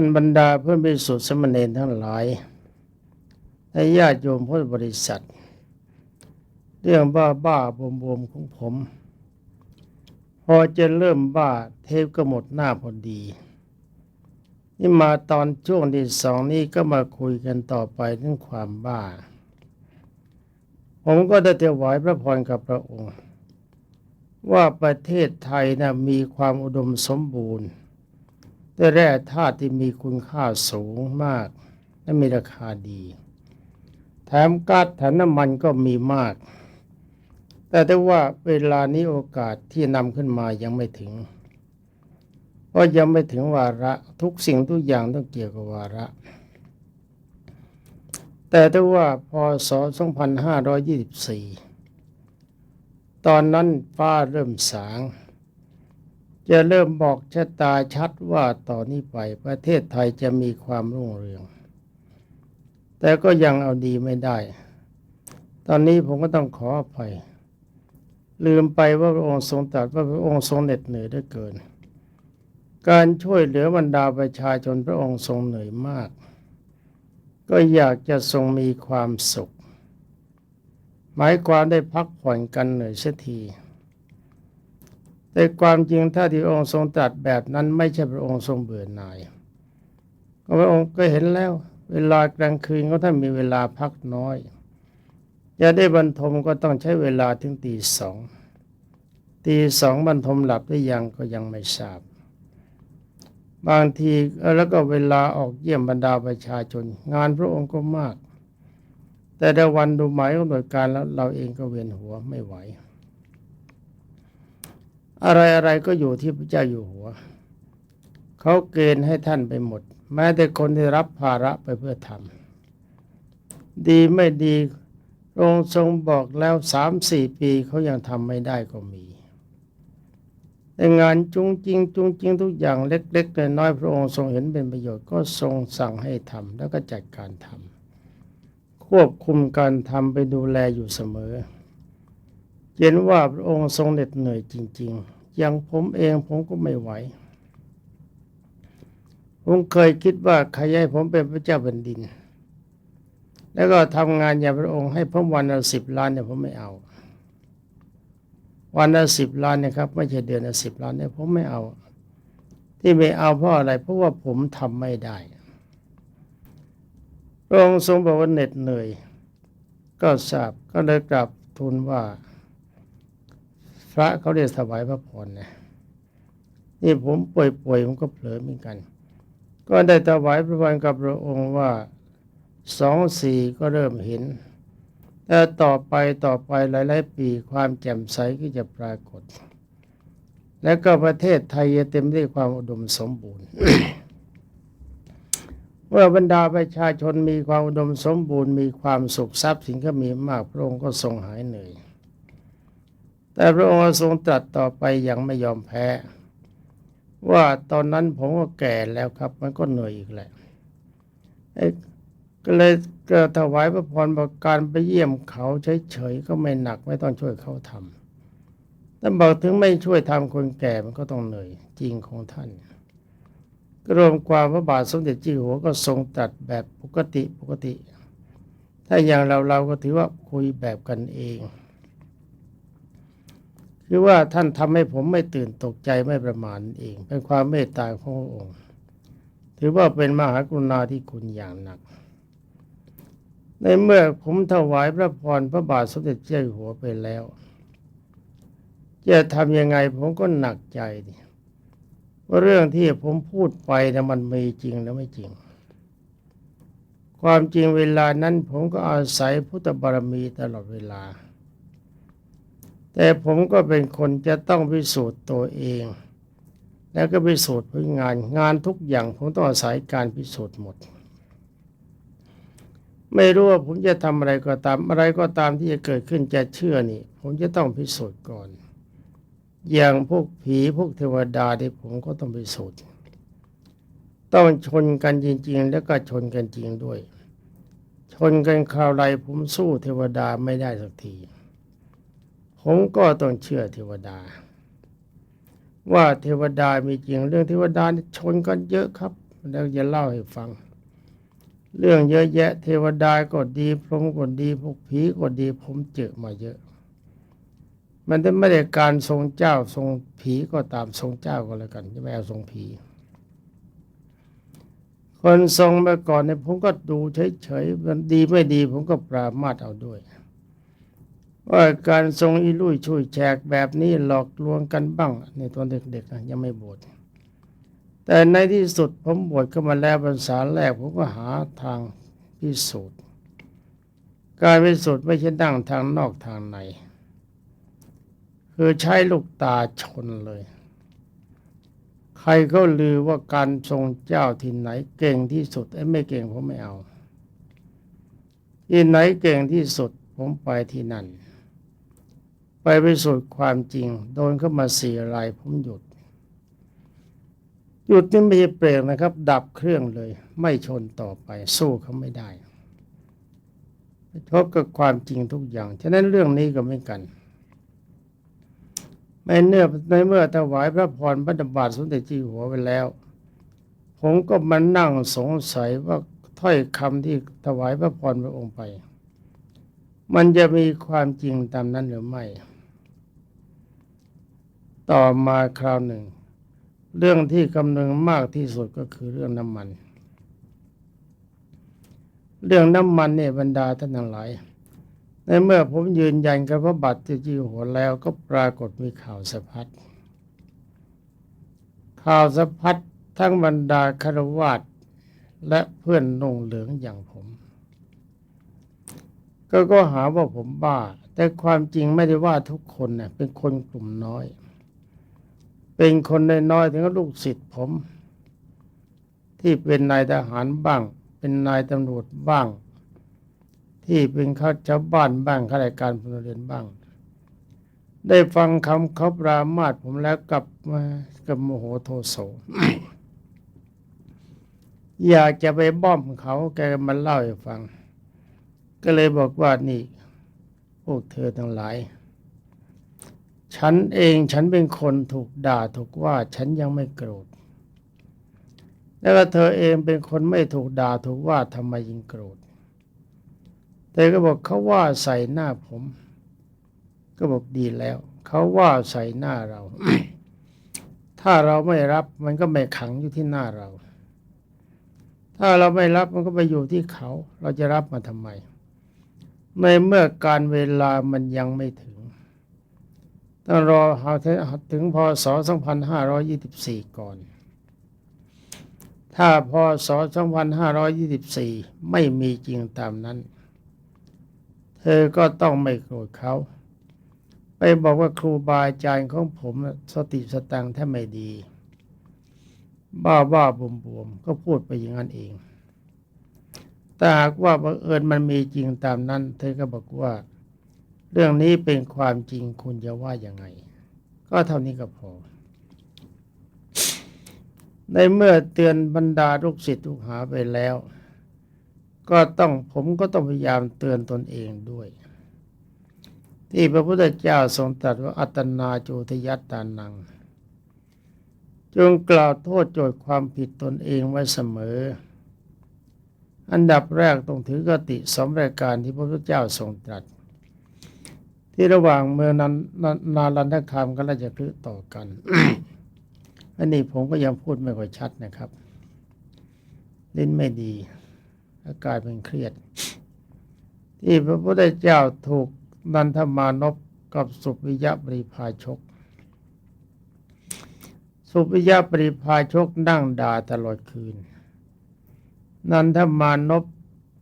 านบรรดาเพื่อนพิสุทธิสมณเณรทั้งหลายและญาติโยมพุทธบริษัท เรื่องบ้าบ้าบวมบวมๆของผม พอจะเริ่มบ้าเทปก็หมดหน้าพอดี นี่มาตอนช่วงที่สองนี้ก็มาคุยกันต่อไปเรื่องความบ้า ผมก็ได้ถวายพระพรกับพระองค์ ว่าประเทศไทยนะมีความอุดมสมบูรณ์ ด้วยแร่ธาตุที่มีคุณค่าสูงมาก และมีราคาดี แถมก๊าซแถมน้ำมันก็มีมาก แต่ได้ว่าเวลานี้โอกาสที่นำขึ้นมายังไม่ถึงเพราะยังไม่ถึงวาระทุกสิ่งทุกอย่างต้องเกี่ยวกับวาระ แต่ได้ว่าพศ 2524 ตอนนั้นฟ้าเริ่มสาง จะเริ่มบอกชะตาชัดว่าต่อนนี้ไปประเทศไทยจะมีความรุ่งเรือง แต่ก็ยังเอาดีไม่ได้ ตอนนี้ผมก็ต้องขออภัย ลืมไปว่าพระองค์ทรงตรัสว่าพระองค์ทรงเหน็ดเหนื่อยเหลือเกิน การช่วยเหลือบรรดาประชาชนพระองค์ทรงเหนื่อยมาก ก็อยากจะทรงมีความสุข หมายความได้พักผ่อนกันเหนื่อยเสียที แต่ความจริงถ้าที่พระองค์ทรงตรัสแบบนั้น ไม่ใช่พระองค์ทรงเบื่อหน่ายพระองค์ก็เห็นแล้ว เวลากลางคืนก็ท่ามีเวลาพักน้อยจะได้บรรทมก็ต้องใช้เวลาถึงตีสองตีสองบรรทมหลับได้ยังก็ยังไม่ทราบ บางทีแล้วก็เวลาออกเยี่ยมบรรดาประชาชน งานพระองค์ก็มาก แต่ละวันดูหมายกำหนดการแล้วเราเองก็เวียนหัวไม่ไหว อะไรอะไรก็อยู่ที่พระเจ้าอยู่หัว เขาเกณฑ์ให้ท่านไปหมด แม้แต่คนที่รับภาระไปเพื่อทำดีไม่ดีองค์ทรงบอกแล้วสามสี่ปีเขายังทำไม่ได้ก็มีแต่งานจุงจริงจุงจริงทุกอย่างเล็กๆน้อยๆพระองค์ทรงเห็นเป็นประโยชน์ก็ทรงสั่งให้ทำแล้วก็จัดการทำควบคุมการทำไปดูแลอยู่เสมอ เห็นว่าพระองค์ทรงเหน็ดเหนื่อยจริง ๆ อย่างผมเองผมก็ไม่ไหว ผมเคยคิดว่าใครให้ผมเป็นพระเจ้าแผ่นดิน แล้วก็ทำงานอย่างพระองค์ให้ผมวันละสิบล้านเนี่ยผมไม่เอา วันละสิบล้านเนี่ยครับ ไม่ใช่เดือนละสิบล้านเนี่ยผมไม่เอา ที่ไม่เอาเพราะอะไร เพราะว่าผมทำไม่ได้พระองค์ทรงบอกว่าเหน็ดเหนื่อย ก็ทราบก็เลยกลับทูลว่า พระเขาเรียกถวายพระพรนะนี่ผมป่วยๆผมก็เผลอเหมือนกัน ก็ได้ถวายพระพรกับพระองค์ว่าสองสี่ก็เริ่มเห็นแต่ต่อไปต่อไปหลายๆปีความแจ่มใสก็จะปรากฏ และก็ประเทศไทยจะเต็มด้วยความอุดมสมบูรณ์เมื่อบรรดาประชาชนมีความอุดมสมบูรณ์มีความสุขทรัพย์สินก็มีมากพระองค์ก็ทรงหายเหนื่อย แต่พระองค์ทรงตรัสต่อไปอย่างไม่ยอมแพ้ ว่าตอนนั้นผมก็แก่แล้วครับ มันก็เหนื่อยอีกแหละก็เลยก็ถวายพระพรบอกการไปเยี่ยมเขาเฉยๆก็ไม่หนักไม่ต้องช่วยเขาทำแต่บอกถึงไม่ช่วยทำคนแก่มันก็ต้องเหนื่อยจริงของท่านกรวมความพระบาทสมเด็จเจีหัวก็ทรงตัดแบบปกติปกติ ถ้าอย่างเราเราก็ถือว่าคุยแบบกันเอง คือว่าท่านทำให้ผมไม่ตื่นตกใจไม่ประมาทเอง เป็นความเมตตาของพระองค์ ถือว่าเป็นมหากรุณาธิคุณอย่างหนัก ในเมื่อผมถวายพระพรพระบาทสมเด็จเจ้าอยู่หัวไปแล้วจะทำยังไงผมก็หนักใจดิว่าเรื่องที่ผมพูดไปนะมันมีจริงหรือไม่จริง ความจริงเวลานั้นผมก็อาศัยพุทธบารมีตลอดเวลา แต่ผมก็เป็นคนจะต้องพิสูจน์ตัวเอง แล้วก็พิสูจน์ผลงานงานทุกอย่าง ผมต้องอาศัยการพิสูจน์หมด ไม่รู้ว่าผมจะทำอะไรก็ตามอะไรก็ตามที่จะเกิดขึ้นจะเชื่อนี่ ผมจะต้องพิสูจน์ก่อน อย่างพวกผีพวกเทวดาที่ผมก็ต้องพิสูจน์ต้องชนกันจริง ๆ แล้วก็ชนกันจริงด้วย ชนกันคราวไรผมสู้เทวดาไม่ได้สักที ผมก็ต้องเชื่อเทวดา ว่าเทวดามีจริงเรื่องเทวดานี่ชนกันเยอะครับ แล้วจะเล่าให้ฟัง เรื่องเยอะแยะ เทวดาก็ดี พรหมก็ดีพวกผีก็ดี ผมเจอมาเยอะ มันจะไม่ได้การทรงเจ้าทรงผีก็ตามทรงเจ้าก็แล้วกันจะไม่เอาทรงผีคนทรงมาก่อนเนี่ยผมก็ดูเฉยๆมันดีไม่ดี ผมก็ปรามาสเอาด้วย ว่าการทรงอีลุยช่วยแจกแบบนี้หลอกลวงกันบ้าง ในตอนเด็กๆนะยังไม่บวชแต่ในที่สุดผมบวชก็มาแล้วภาษาแรกผมก็หาทางพิสูจน์การพิสูจน์ไม่ใช่นั่งทางนอกทางใน คือใช้ลูกตาชนเลย ใครก็ลือว่าการทรงเจ้าที่ไหนเก่งที่สุดไอ้ไม่เก่งผมไม่เอาที่ไหนเก่งที่สุดผมไปที่นั่น ไปพิสูจน์ความจริง โดนเข้ามาสี่รายผมหยุด หยุดนี่ไม่ใช่เปรกนะครับ ดับเครื่องเลย ไม่ชนต่อไป สู้เขาไม่ได้ชบกับความจริงทุกอย่าง ฉะนั้นเรื่องนี้ก็ไม่กันในเนื้อในเมื่อถวายพระพรพระดบาทสมเด็จจีหัวไปแล้ว ผมก็มานั่งสงสัยว่าถ้อยคำที่ถวายพระพรพระองค์ไป มันจะมีความจริงตามนั้นหรือไม่ ต่อมาคราวหนึ่ง เรื่องที่กำนึงมากที่สุดก็คือเรื่องน้ำมัน เรื่องน้ำมันเนี่ยบรรดาท่านทั้งหลายในเมื่อผมยืนยันกับพระบาทเจ้าจีหัวแล้วก็ปรากฏมีข่าวสะพัดข่าวสะพัดทั้งบรรดาคารวาสและเพื่อนนงเหลืองอย่างผม ก็ก็หาว่าผมบ้า แต่ความจริงไม่ได้ว่าทุกคนเน่ยเป็นคนกลุ่มน้อย เป็นคนน้อยๆถึงกับลูกศิษย์ผม ที่เป็นนายทหารบ้าง เป็นนายตำรวจบ้าง ที่เป็นข้าชาวบ้านบ้างข้าราชการพลเรือนบ้าง ได้ฟังคำเขาปรามาสผมแล้วกลับมากับโมโหโทโสอยากจะไปบ้อมเขาแกมาเล่าให้ฟัง ก็เลยบอกว่านี่พวกเธอทั้งหลาย ฉันเองฉันเป็นคนถูกด่าถูกว่าฉันยังไม่โกรธแล้วเธอเองเป็นคนไม่ถูกด่าถูกว่าทำไมยิงโกรธเธอก็บอกเขาว่าใส่หน้าผม ก็บอกดีแล้ว เขาว่าใส่หน้าเรา ถ้าเราไม่รับมันก็ไม่ขังอยู่ที่หน้าเรา ถ้าเราไม่รับมันก็ไปอยู่ที่เขา เราจะรับมาทำไม ในเมื่อการเวลามันยังไม่ถึง ต้องรอหาถึงพศ 2524 ก่อน ถ้าพศ 2524 ไม่มีจริงตามนั้น เธอก็ต้องไม่โกรธเขา ไปบอกว่าครูบาอาจารย์ของผมสติสตังแทบไม่ดี บ้าบ้าบวมบวมๆก็พูดไปอย่างนั้นเอง แต่หากว่าบังเอิญมันมีจริงตามนั้น เธอก็บอกว่า เรื่องนี้เป็นความจริงคุณจะว่ายังไง ก็เท่านี้ก็พอ ในเมื่อเตือนบรรดาลูกศิษย์ลูกหาไปแล้ว ก็ต้องผมก็ต้องพยายามเตือนตนเองด้วย ที่พระพุทธเจ้าทรงตรัสว่าอัตนาโจทยัตตานัง จงกล่าวโทษโจทย์ความผิดตนเองไว้เสมอ อันดับแรกต้องถือกติสมรายการที่พระพุทธเจ้าทรงตรัส ที่ระหว่างเมืองนานนาลันทคามกับราชคฤห์ต่อกัน อันนี้ผมก็ยังพูดไม่ค่อยชัดนะครับ ลิ้นไม่ดีอาการเป็นเครียด ที่พระพุทธเจ้าถูกนันทมานพกับสุปิยะปริพาชก สุปิยะปริพาชกนั่งด่าตลอดคืน นันทมานพ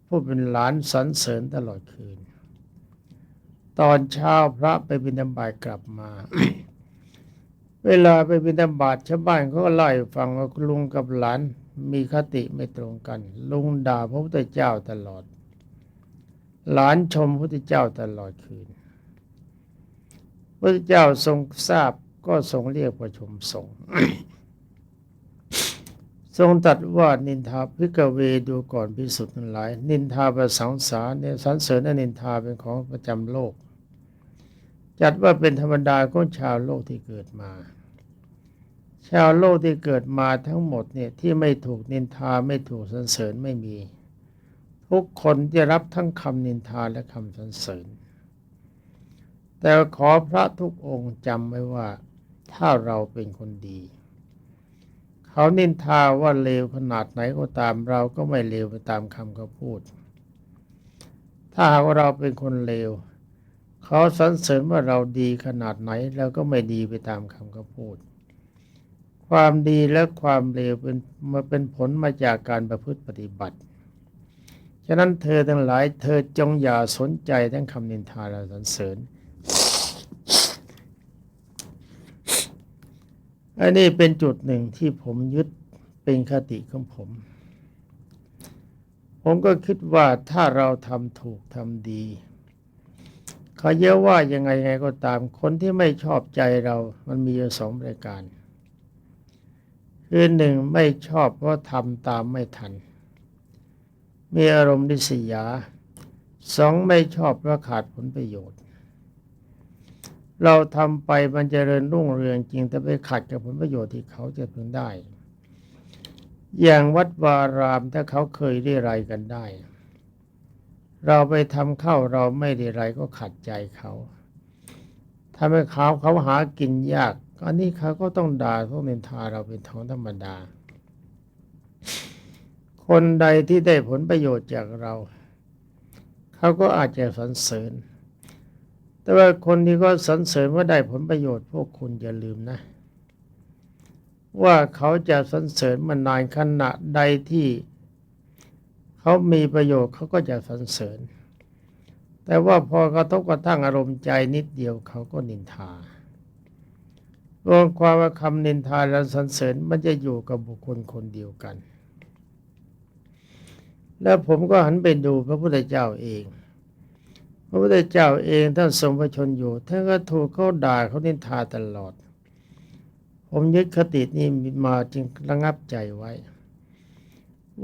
ผู้เป็นหลานสรรเสริญตลอดคืน ตอนเช้าพระไปบิณฑบาตกลับมา เวลาไปบิณฑบาตชาวบ้านเขาก็เล่าฟังว่าลุงกับหลานมีคติไม่ตรงกัน ลุงด่าพระพุทธเจ้าตลอด หลานชมพระพุทธเจ้าตลอดคืนพระพุทธเจ้าทรงทราบก็ทรงเรียกประชุมสงฆ์ทรงตัดว่านินทาพิกเวดูก่อนพิสุทธิ์ทั้งหลาย นินทาประสังสารเนี่ยสรรเสริญนินทาเป็นของประจำโลก จัดว่าเป็นธรรมดาของชาวโลกที่เกิดมา ชาวโลกที่เกิดมาทั้งหมดเนี่ยที่ไม่ถูกนินทาไม่ถูกสรรเสริญไม่มี ทุกคนจะรับทั้งคำนินทาและคำสรรเสริญ แต่ขอพระทุกองค์จำไว้ว่า ถ้าเราเป็นคนดี เขานินทาว่าเลวขนาดไหนก็ตามเราก็ไม่เลวไปตามคำเขาพูด ถ้าหากว่าเราเป็นคนเลว เขาสรรเสริญว่าเราดีขนาดไหนเราก็ไม่ดีไปตามคำเขาพูด ความดีและความเลวเป็นมาเป็นผลมาจากการประพฤติปฏิบัติ ฉะนั้นเธอทั้งหลาย เธอจงอย่าสนใจทั้งคำนินทาและสรรเสริญอันนี้เป็นจุดหนึ่งที่ผมยึดเป็นคติของผม ผมก็คิดว่าถ้าเราทำถูกทำดี เขาเยอะว่ายังไงไงก็ตาม คนที่ไม่ชอบใจเรา มันมีอยู่สองประการ คือหนึ่งไม่ชอบเพราะทำตามไม่ทัน มีอารมณ์ดิษยาสองไม่ชอบเพราะขาดผลประโยชน์ เราทำไปมันจเจริญรุ่งเรืองจริงแต่ไปขัดกับผลประโยชน์ที่เขาจะพึงได้ อย่างวัดวารามถ้าเขาเคยได้ไรกันได้ เราไปทำเข้าเราไม่ได้ไรก็ขัดใจเขาทำให้เขาเขาหากินยาก อันนี้เขาก็ต้องด่าต้องนินทาเราเป็นท้องธรรมดา คนใดที่ได้ผลประโยชน์จากเรา เขาก็อาจจะสรรเสริญ แต่ว่าคนที่ก็สรรเสริญว่าได้ผลประโยชน์ พวกคุณอย่าลืมนะ ว่าเขาจะสรรเสริญมานานขณะใดที่ เขามีประโยชน์เขาก็จะสรรเสริญ แต่ว่าพอกระทบกระทั่งอารมณ์ใจนิดเดียวเขาก็นินทารวมความว่าคำนินทาและสรรเสริญมันจะอยู่กับบุคคลคนเดียวกัน แล้วผมก็หันไปดูพระพุทธเจ้าเอง พระพุทธเจ้าเองท่านทรงพระชนอยู่ท่านก็ถูกเขาด่าเขานินทาตลอด ผมยึดคตินี้มาจึงระงับใจไว้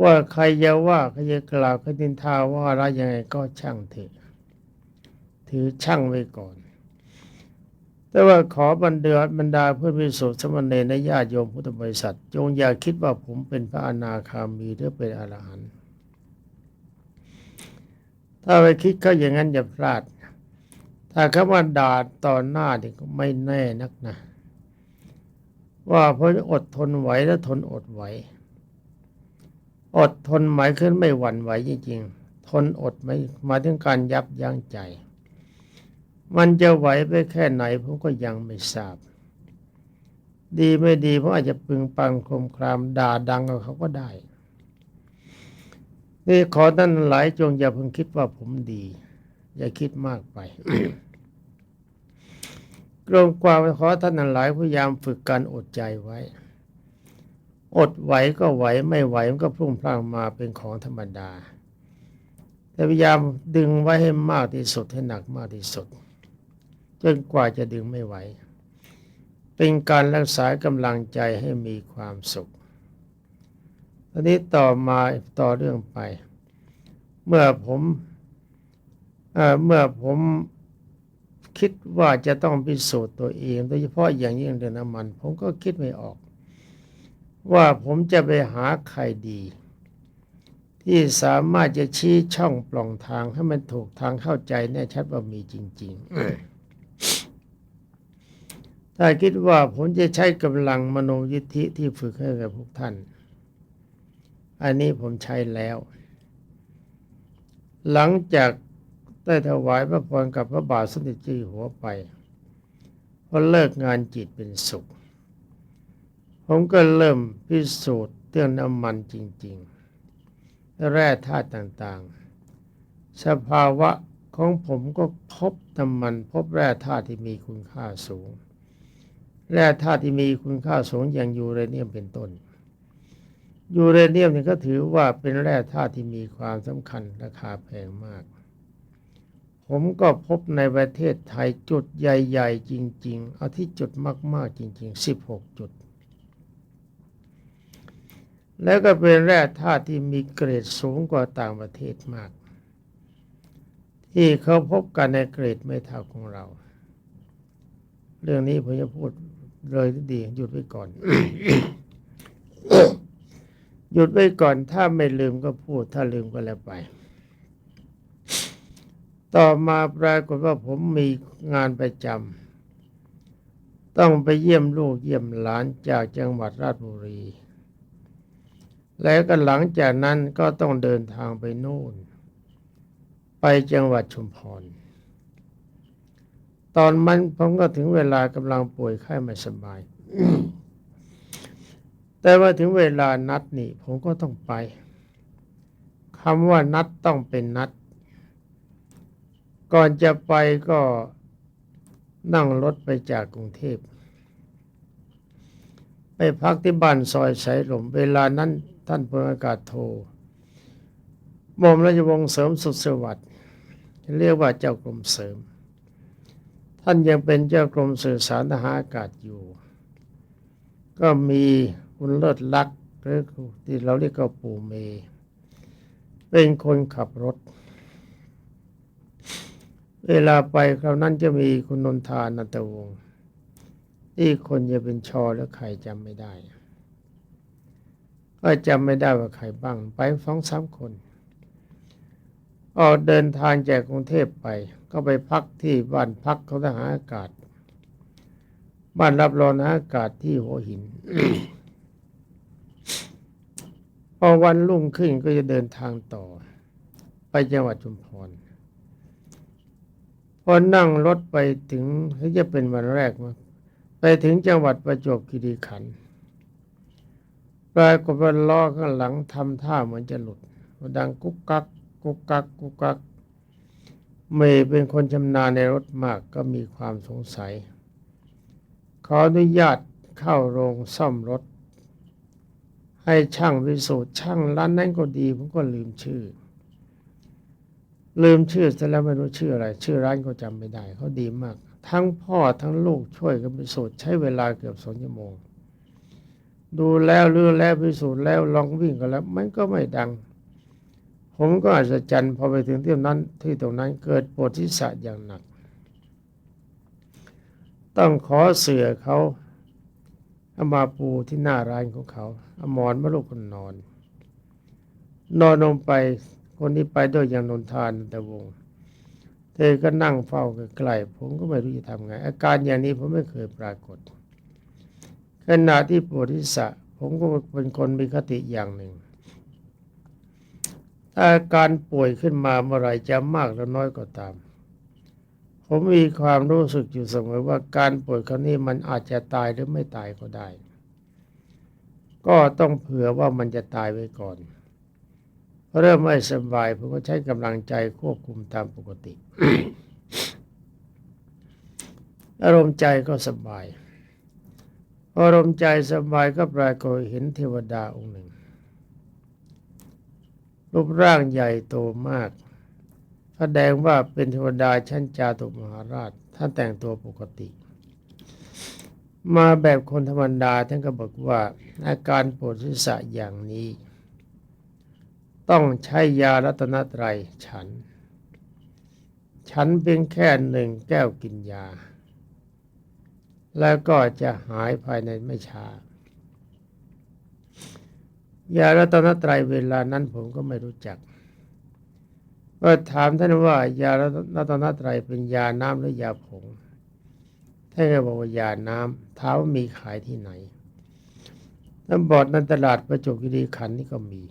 ว่าใครจะว่าใครจะกล่าวใครนินทาว่าอะไรยังไงก็ช่างเถอะ ถือช่างไว้ก่อน แต่ว่าขอบรรดาบรรดาเพื่อนพิสุทธิสมณเณรญาติโยมพุทธบริษัท จงอย่าคิดว่าผมเป็นพระอนาคามีหรือเป็นอรหันต์ถ้าไปคิดเขาอย่างนั้นอย่าพลาด ถ้าเขามาด่าต่อหน้านี่ก็ไม่แน่นักนะ ว่าเพราะอดทนไหวและทนอดไหว อดทนหมายขึ้นไม่หวั่นไหวจริงๆ ทนอดไม่หมายถึงการยับยั้งใจ มันจะไหวไปแค่ไหนผมก็ยังไม่ทราบ ดีไม่ดีเพราะอาจจะปึงปังคลมครามด่าดังกับเขาก็ได้ นี่ขอท่านหลายจงอย่าเพิ่งคิดว่าผมดี อย่าคิดมากไปกรมความขอท่านหลายพยายามฝึกการอดใจไว้ อดไหวก็ไหวไม่ไหวมันก็พรุ่งพล่างมาเป็นของธรรมดา แต่พยายามดึงไว้ให้มากที่สุดให้หนักมากที่สุดจนกว่าจะดึงไม่ไหว เป็นการรักษากำลังใจให้มีความสุขตอนนี้ต่อมาต่อเรื่องไป เมื่อผมเอเมื่อผมคิดว่าจะต้องพิสูจน์ตัวเอง โดยเฉพาะอย่างยิ่งเรื่องน้ำมัน ผมก็คิดไม่ออก ว่าผมจะไปหาใครดี ที่สามารถจะชี้ช่องปล่องทางให้มันถูกทางเข้าใจแน่ชัดว่ามีจริง ๆ ถ้าคิดว่าผมจะใช้กำลังมโนยิทธิที่ฝึกให้กับพวกท่าน อันนี้ผมใช้แล้ว หลังจากได้ถวายพระพรกับพระบาทสมเด็จเจ้าอยู่หัวไปพอเลิกงานจิตเป็นสุข ผมก็เริ่มพิสูจน์เรื่องน้ำมันจริง ๆ แร่ธาตุต่างๆ สภาวะของผมก็พบน้ำมันพบแร่ธาตุที่มีคุณค่าสูง แร่ธาตุที่มีคุณค่าสูงอย่างยูเรเนียมเป็นต้น ยูเรเนียมนี่ก็ถือว่าเป็นแร่ธาตุที่มีความสำคัญราคาแพงมาก ผมก็พบในประเทศไทยจุดใหญ่ ๆ จริง ๆ เอาที่จุดมาก ๆ จริง ๆ 16 จุด แล้วก็เป็นแร่ธาตุที่มีเกรดสูงกว่าต่างประเทศมาก ที่เขาพบกันในเกรดไม่เท่าของเรา เรื่องนี้ผมจะพูดเลยดีหยุดไว้ก่อน หยุดไว้ก่อนถ้าไม่ลืมก็พูด ถ้าลืมก็แล้วไป ต่อมาปรากฏว่าผมมีงานประจำต้องไปเยี่ยมลูกเยี่ยมหลานจากจังหวัดราชบุรี แล้วก็หลังจากนั้นก็ต้องเดินทางไปโน่น ไปจังหวัดชุมพร ตอนมันผมก็ถึงเวลากำลังป่วยไข้ไม่สบาย แต่ว่าถึงเวลานัดนี่ผมก็ต้องไปคำว่านัดต้องเป็นนัด ก่อนจะไปก็นั่งรถไปจากกรุงเทพไปพักที่บ้านซอยสายลมเวลานั้น ท่านพลอากาศโทหม่อมราชวงศ์เสริมสุดสวัสดิ์เรียกว่าเจ้ากรมเสริม ท่านยังเป็นเจ้ากรมสื่อสารทหารอากาศอยู่ ก็มีคุณเลิศลักษณ์หรือที่เราเรียกว่าปู่เม เป็นคนขับรถ เวลาไปคราวนั้นจะมีคุณนนทานันตวงศ์ที่คนจะเป็นชอแล้วใครจำไม่ได้ ก็จำไม่ได้ว่าใครบ้าง ไปสองสามคน ออกเดินทางจากกรุงเทพไป ก็ไปพักที่บ้านพักเขาทหารอากาศ บ้านรับรองอากาศที่หัวหิน พอวันรุ่งขึ้นก็จะเดินทางต่อ ไปจังหวัดชุมพรพอนั่งรถไปถึงเขาจะเป็นวันแรกมาไปถึงจังหวัดประจวบคีรีขันธ์ ปรากฏว่าล้อข้างหลังทำท่าเหมือนจะหลุด ดังกุ๊กกักกุ๊กกักกุ๊กกักเมย์เป็นคนชำนาญในรถมากก็มีความสงสัย ขออนุญาตเข้าโรงซ่อมรถ ให้ช่างวิสูตรช่างร้านนั้นก็ดีผมก็ลืมชื่อ ลืมชื่อแต่แล้วไม่รู้ชื่ออะไร ชื่อร้านก็จำไม่ได้เขาดีมาก ทั้งพ่อทั้งลูกช่วยกันพิสูจน์ใช้เวลาเกือบสองชั่วโมง ดูแล้วลือแล้วพิสูจน์แล้วลองวิ่งกันแล้ว มันก็ไม่ดัง ผมก็อาจจะจันพอไปถึงที่นั้น ที่ตรงนั้นเกิดปวดที่สะอย่างหนัก ต้องขอเสือเขาเอามาปูที่หน้าร้านของเขาเอามอนมาลูกคนนอน นอนลงไปคนที่ไปด้วยอย่างนนทานแต่วง เธอก็นั่งเฝ้าใกล้ๆผมก็ไม่รู้จะทำไง อาการอย่างนี้ผมไม่เคยปรากฏ ขณะที่ปวดที่สะผมก็เป็นคนมีคติอย่างหนึ่ง ถ้าการป่วยขึ้นมาเมื่อไรจะมากหรือน้อยก็ตาม ผมมีความรู้สึกอยู่เสมอว่าการป่วยครั้งนี้มันอาจจะตายหรือไม่ตายก็ได้ ก็ต้องเผื่อว่ามันจะตายไว้ก่อน เริ่มไม่สบายผมก็ใช้กำลังใจควบคุมตามปกติ อารมณ์ใจก็สบาย พออารมณ์ใจสบายก็ปรากฏเห็นเทวดาองค์หนึ่ง รูปร่างใหญ่โตมากแสดงว่าเป็นเทวดาชั้นจาตุมหาราช ท่านแต่งตัวปกติ มาแบบคนธรรมดาท่านก็บอกว่าอาการปวดศีรษะอย่างนี้ ต้องใช้ยารัตนตรัยฉัน ฉันเพียงแค่หนึ่งแก้วกินยา แล้วก็จะหายภายในไม่ช้ายารัตนตรัยเวลานั้นผมก็ไม่รู้จักก็ถามท่านว่ายารัตนตรัยเป็นยาน้ำหรือยาผงท่านก็บอกว่ายาน้ำถามว่ามีขายที่ไหนท่านบอกในตลาดประจวบคีรีขันนี่ก็มี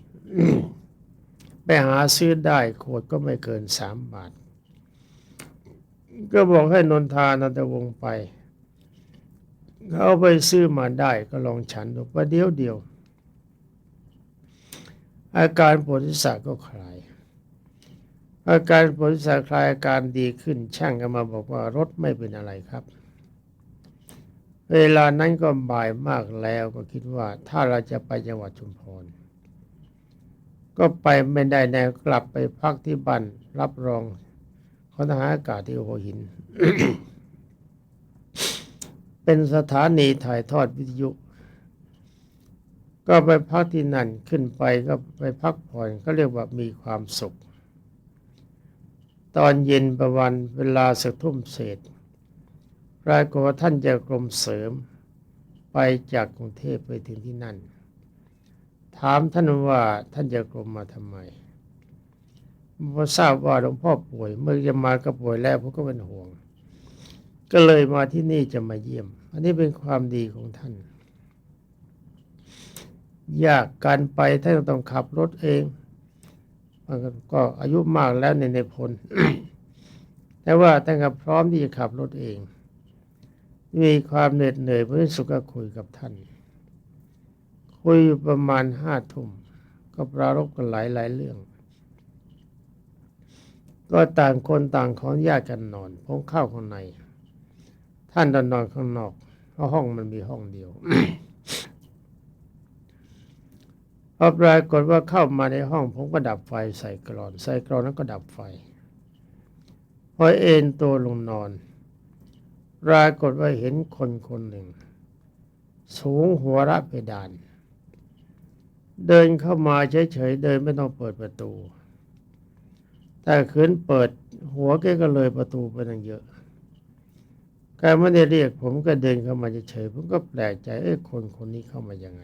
ไปหาซื้อได้ขวดก็ไม่เกินสามบาท ก็บอกให้นนทานันตวงไป เขาไปซื้อมาได้ก็ลองฉันดูประเดี๋ยวเดียว อาการปวดศีรษะก็คลาย อาการปวดศีรษะคลายอาการดีขึ้นช่างก็มาบอกว่ารถไม่เป็นอะไรครับ เวลานั้นก็บ่ายมากแล้วก็คิดว่า ถ้าเราจะไปจังหวัดชุมพร ก็ไปไม่ได้แน่กลับไปพักที่บ้านรับรองของทหารอากาศที่หัวหิน เป็นสถานีถ่ายทอดวิทยุ ก็ไปพักที่นั่นขึ้นไปก็ไปพักผ่อนก็เรียกว่ามีความสุข ตอนเย็นประวันเวลาสักทุ่มเศษปรากฏว่าท่านจ้ากรมเสริม ไปจากกรุงเทพไปถึงที่นั่น ถามท่านว่าท่านจะกรมมาทำไมพอทราบว่าหลวงพ่อป่วย เมื่อจะมาก็ป่วยแล้วผมก็เป็นห่วง ก็เลยมาที่นี่จะมาเยี่ยม อันนี้เป็นความดีของท่าน ยากการไปท่านต้องขับรถเองมันก็อายุมากแล้วในในพลแต่ว่าท่านก็พร้อมที่จะขับรถเอง มีความเหน็ดเหนื่อยเพื่อสุขก็คุยกับท่าน คุยประมาณห้าทุ่มก็ปรารบกันหลายหลายเรื่อง ก็ต่างคนต่างขออนุญาตกันนอนผมเข้าข้างใน ท่านนอนข้างนอกเพราะห้องมันมีห้องเดียวพอปรากฏว่าเข้ามาในห้องผมก็ดับไฟใส่กรอน ใส่กรอนแล้วก็ดับไฟ พอเอนตัวลงนอน ปรากฏว่าเห็นคนคนหนึ่ง สูงหัวระเพดาน เดินเข้ามาเฉยๆเดินไม่ต้องเปิดประตู แต่ขืนเปิดหัวแกก็เลยประตูไปตั้งเยอะ แกไม่ได้เรียก ผมก็เดินเข้ามาเฉยผมก็แปลกใจเอ้คนคนนี้เข้ามายังไง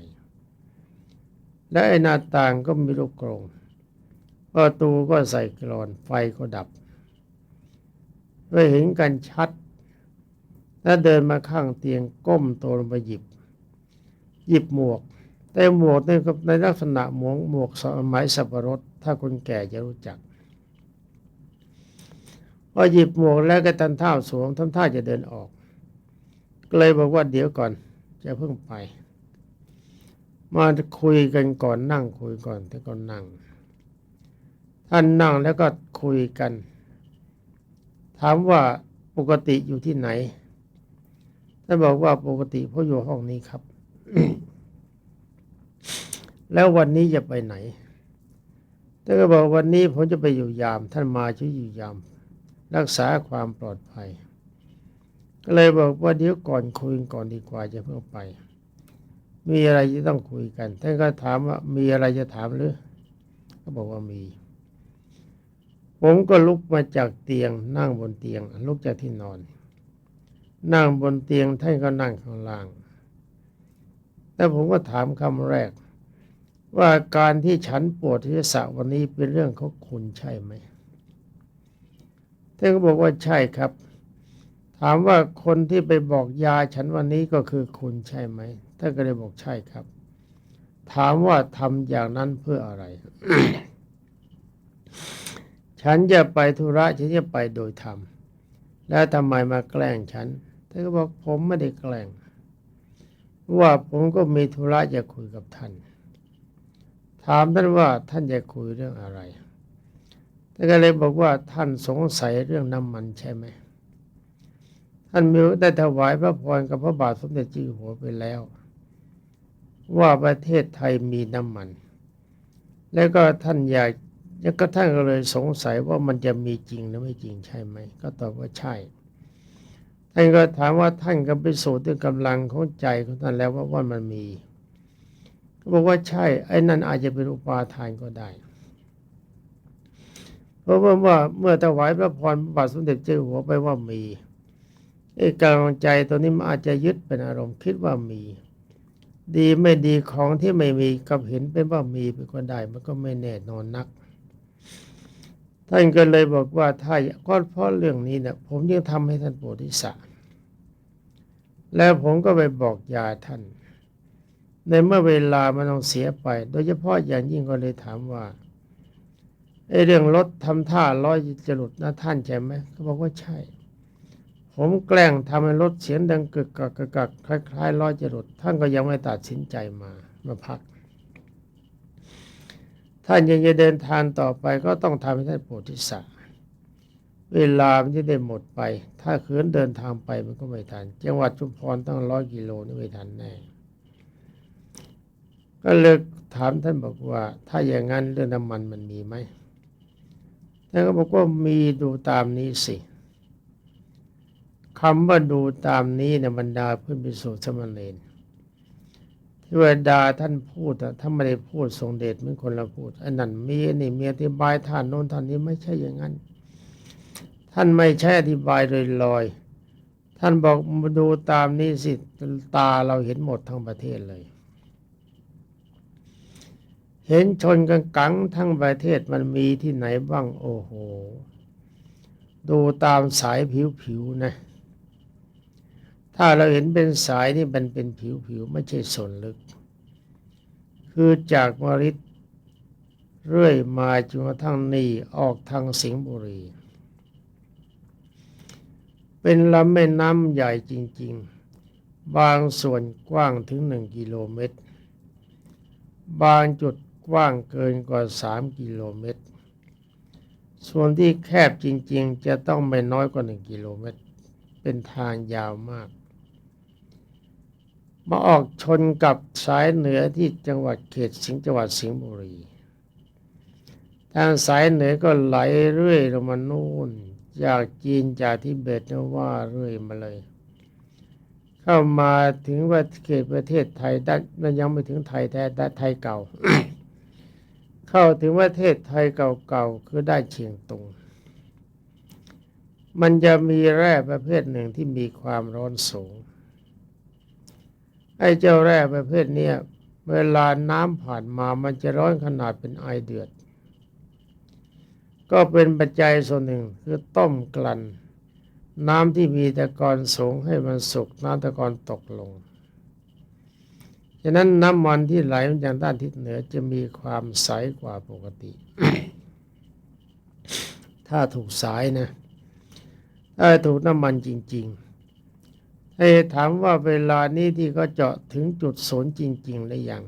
และไอ้หน้าต่างก็มีลูกกรงประตูก็ใส่กรอนไฟก็ดับไปเห็นกันชัด แล้วเดินมาข้างเตียงก้มตัวลงไปหยิบ หยิบหมวก แต่หมวกนี่ก็ในลักษณะหมวกหมวกสมัยสับปะรด ถ้าคนแก่จะรู้จัก พอหยิบหมวกแล้วก็ทันท่าสวมทำท่าจะเดินออก ก็เลยบอกว่าเดี๋ยวก่อนจะเพิ่งไป มาคุยกันก่อนนั่งคุยก่อนแต่ก่อนนั่ง ท่านนั่งแล้วก็คุยกัน ถามว่าปกติอยู่ที่ไหนท่านบอกว่าปกติพ่ออยู่ห้องนี้ครับแล้ววันนี้จะไปไหนท่านก็บอกวันนี้ผมจะไปอยู่ยาม ท่านมาช่วยอยู่ยาม รักษาความปลอดภัย ก็เลยบอกว่าเดี๋ยวก่อนคุยก่อนดีกว่าจะเพิ่งไป มีอะไรที่ต้องคุยกันท่านก็ถามว่ามีอะไรจะถามหรือเขาบอกว่ามี ผมก็ลุกมาจากเตียง นั่งบนเตียง ลุกจากที่นอน นั่งบนเตียงท่านก็นั่งข้างล่าง แต่ผมก็ถามคำแรกว่าการที่ฉันปวดที่ศีรษะวันนี้เป็นเรื่องของคุณใช่ไหม ท่านก็บอกว่าใช่ครับ ถามว่าคนที่ไปบอกยาฉันวันนี้ก็คือคุณใช่ไหมท่านก็เลยบอกใช่ครับ ถามว่าทำอย่างนั้นเพื่ออะไร ฉันจะไปธุระฉันจะไปโดยธรรมแล้วทำไมมาแกล้งฉันท่านก็บอกผมไม่ได้แกล้ง ว่าผมก็มีธุระจะคุยกับท่าน ถามท่านว่าท่านจะคุยเรื่องอะไร ท่านก็เลยบอกว่าท่านสงสัยเรื่องน้ำมันใช่ไหมท่านมีได้ถวายพระพรกับพระบาทสมเด็จเจ้าอยู่หัวไปแล้ว ว่าประเทศไทยมีน้ำมัน แล้วก็ท่านอยากแล้วก็ท่านก็เลยสงสัยว่ามันจะมีจริงหรือไม่จริงใช่ไหม ก็ตอบว่าใช่ท่านก็ถามว่าท่านก็ไปสูจน์ด้วยกำลังของใจของท่านแล้วว่าว่ามันมี ก็บอกว่าใช่ไอ้นั่นอาจจะเป็นอุปาทานก็ได้ ราะว่าว่าเมื่อถวายพระพรพระบาทสมเด็จเจ้าอยู่หัวไปว่ามีไอ้กำลังใจตัวนี้มันอาจจะยึดเป็นอารมณ์คิดว่ามี ดีไม่ดีของที่ไม่มีกับเห็นเป็นว่ามีไปก็ได้มันก็ไม่แน่นอนนัก ท่านก็เลยบอกว่าถ้าก็เพราะเรื่องนี้เนี่ยผมยังทำให้ท่านปวดที่สะแล้วผมก็ไปบอกยาท่าน ในเมื่อเวลามันต้องเสียไป โดยเฉพาะอย่างยิ่งก็เลยถามว่า ไอ้เรื่องรถทำท่าล้อยจะหลุดนะท่านใช่ไหมเขาบอกว่าใช่ ผมแกล้งทำให้รถเสียงดังกึกกักกึกกักคล้ายๆล้อยจะหลุด ท่านก็ยังไม่ตัดสินใจมามาพัก ท่านยังจะเดินทางต่อไปก็ต้องทำให้ท่านโพธิสัตว์เวลามันจะได้หมดไป ถ้าเขืนเดินทางไปมันก็ไม่ทัน จังหวัดชุมพรตั้งร้อยกิโลนี่ไม่ทันแน่ ก็เลยถามท่านบอกว่า ถ้าอย่างนั้นเรื่องน้ำมันมันมีไหม ท่านก็บอกว่ามีดูตามนี้สิคำว่าดูตามนี้เนี่ยบรรดาเพื่อนพิสูจน์สมณเณรที่ว่าดาท่านพูดอะถ้าไม่ได้พูดทรงเดชเหมือนคนละพูดอันนั้นมีนี่มีอธิบายท่านโน้นท่านนี้ไม่ใช่อย่างนั้น ท่านไม่ใช่อธิบายลอยลอย ท่านบอกมาดูตามนี้สิตาเราเห็นหมดทั้งประเทศเลย เห็นชนกันกังทั้งประเทศมันมีที่ไหนบ้างโอ้โห ดูตามสายผิวๆนะ ถ้าเราเห็นเป็นสายนี่มันเป็นผิวๆไม่ใช่ส่วนลึก คือจากมริดเรื่อยมาจนกระทั่งนี่ออกทางสิงห์บุรี เป็นลำแม่น้ำใหญ่จริง ๆ บางส่วนกว้างถึงหนึ่งกิโลเมตร บางจุด กว้างเกินกว่าสามกิโลเมตร ส่วนที่แคบจริงๆ จะต้องไม่น้อยกว่าหนึ่งกิโลเมตร เป็นทางยาวมาก มาออกชนกับสายเหนือที่จังหวัดเขตสิงห์จังหวัดสิงห์บุรี ทางสายเหนือก็ไหลเรื่อยลงมานู่น จากจีนจากทิเบตนะว่าเรื่อยมาเลยเข้ามาถึงว่าเขตประเทศไทยด้มันยังไม่ถึงไทยแท้ด้านไทยเก่า เข้าถึงประเทศไทยเก่าๆคือได้เชียงตุง มันจะมีแร่ประเภทหนึ่งที่มีความร้อนสูง ไอ้เจ้าแร่ประเภทเนี้ยเวลาน้ำผ่านมามันจะร้อนขนาดเป็นไอเดือด ก็เป็นปัจจัยส่วนหนึ่งคือต้มกลั่น น้ำที่มีตะกอนสูงให้มันสุกน้ำตะกอนตกลง ฉะนั้นน้ำมันที่ไหลมาจากด้านทิศเหนือจะมีความใสกว่าปกติ ถ้าถูกสายนะถ้าถูกน้ำมันจริงๆให้ถามว่าเวลานี้ที่เขาเจาะถึงจุดศูนย์จริงๆหรือยัง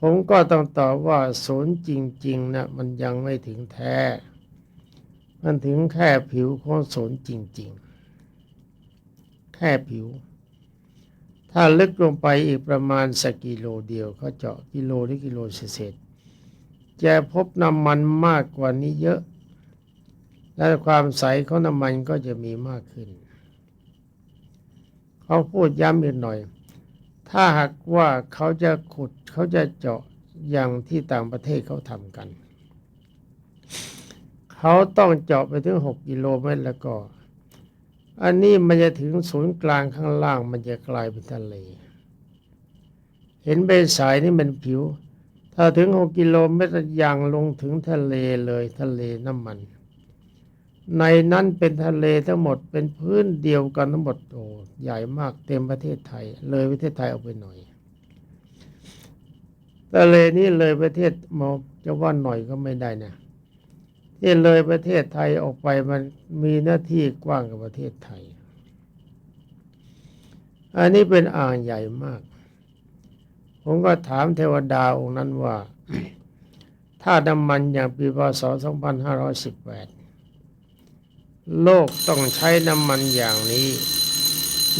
ผมก็ต้องตอบว่าศูนย์จริงๆนะมันยังไม่ถึงแท้ มันถึงแค่ผิวของศูนย์จริง ๆ แค่ผิว ถ้าลึกลงไปอีกประมาณสักกิโลเดียวเขาเจาะกิโลหรือกิโลเศษจะพบน้ำมันมากกว่านี้เยอะ และความใสของน้ำมันก็จะมีมากขึ้น เขาพูดย้ำอีกหน่อย ถ้าหากว่าเขาจะขุดเขาจะเจาะอย่างที่ต่างประเทศเขาทำกัน เขาต้องเจาะไปถึงหกกิโลเมตรแล้วก็ อันนี้มันจะถึงศูนย์กลางข้างล่าง มันจะกลายเป็นทะเล เห็นใบสายนี่มันผิว ถ้าถึงหกกิโลเมตรอย่างลงถึงทะเลเลยทะเลน้ำมัน ในนั้นเป็นทะเลทั้งหมดเป็นพื้นเดียวกันทั้งหมดโอ้ใหญ่มากเต็มประเทศไทย เลยประเทศไทยออกไปหน่อยทะเลนี้เลยประเทศมอจะว่าหน่อยก็ไม่ได้นะ ที่เลยประเทศไทยออกไปมันมีหน้าที่กว้างกว่าประเทศไทย อันนี้เป็นอ่างใหญ่มาก ผมก็ถามเทวดาองค์นั้นว่า ถ้าน้ำมันอย่างปีพศ 2518 โลกต้องใช้น้ำมันอย่างนี้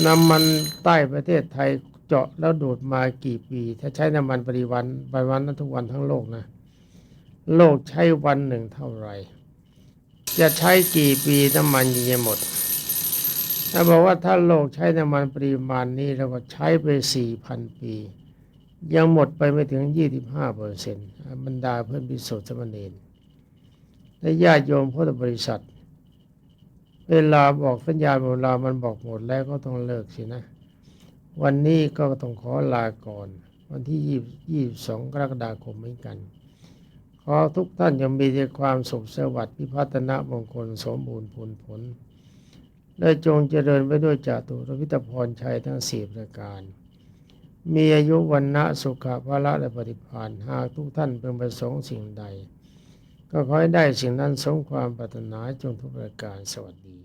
น้ำมันใต้ประเทศไทยเจาะแล้วดูดมากี่ปี ถ้าใช้น้ำมันปริวันปริวันนั้นทุกวันทั้งโลกนะ โลกใช้วันหนึ่งเท่าไหร่ จะใช้กี่ปีน้ำมันยังจะหมด ถ้าบอกว่าถ้าโลกใช้น้ำมันปริมาณนี้เราก็ใช้ไปสี่พันปี ยังหมดไปไม่ถึงยี่สิบห้าเปอร์เซ็นต์บรรดาเพื่อนพิสุทธิ์สมณีนและญาติโยมพุทธบริษัท เวลาบอกสัญญาเวลามันบอกหมดแล้วก็ต้องเลิกสินะ วันนี้ก็ต้องขอลาก่อน วันที่ยี่ยี่สองกรกฎาคมเหมือนกัน ขอทุกท่านยังมีแต่ความสุขสวัสดิ์พิพัฒนมงคลสมบูรณ์ผลผล และจงเจริญไปด้วยจาตุรพิตพรชัยทั้งสี่ประการ มีอายุวันนะสุขภาละและปฏิภาณหากทุกท่านเป็นประสงค์สิ่งใด ก็ขอให้ได้สิ่งนั้นสมความปรารถนาจงทุกประการสวัสดี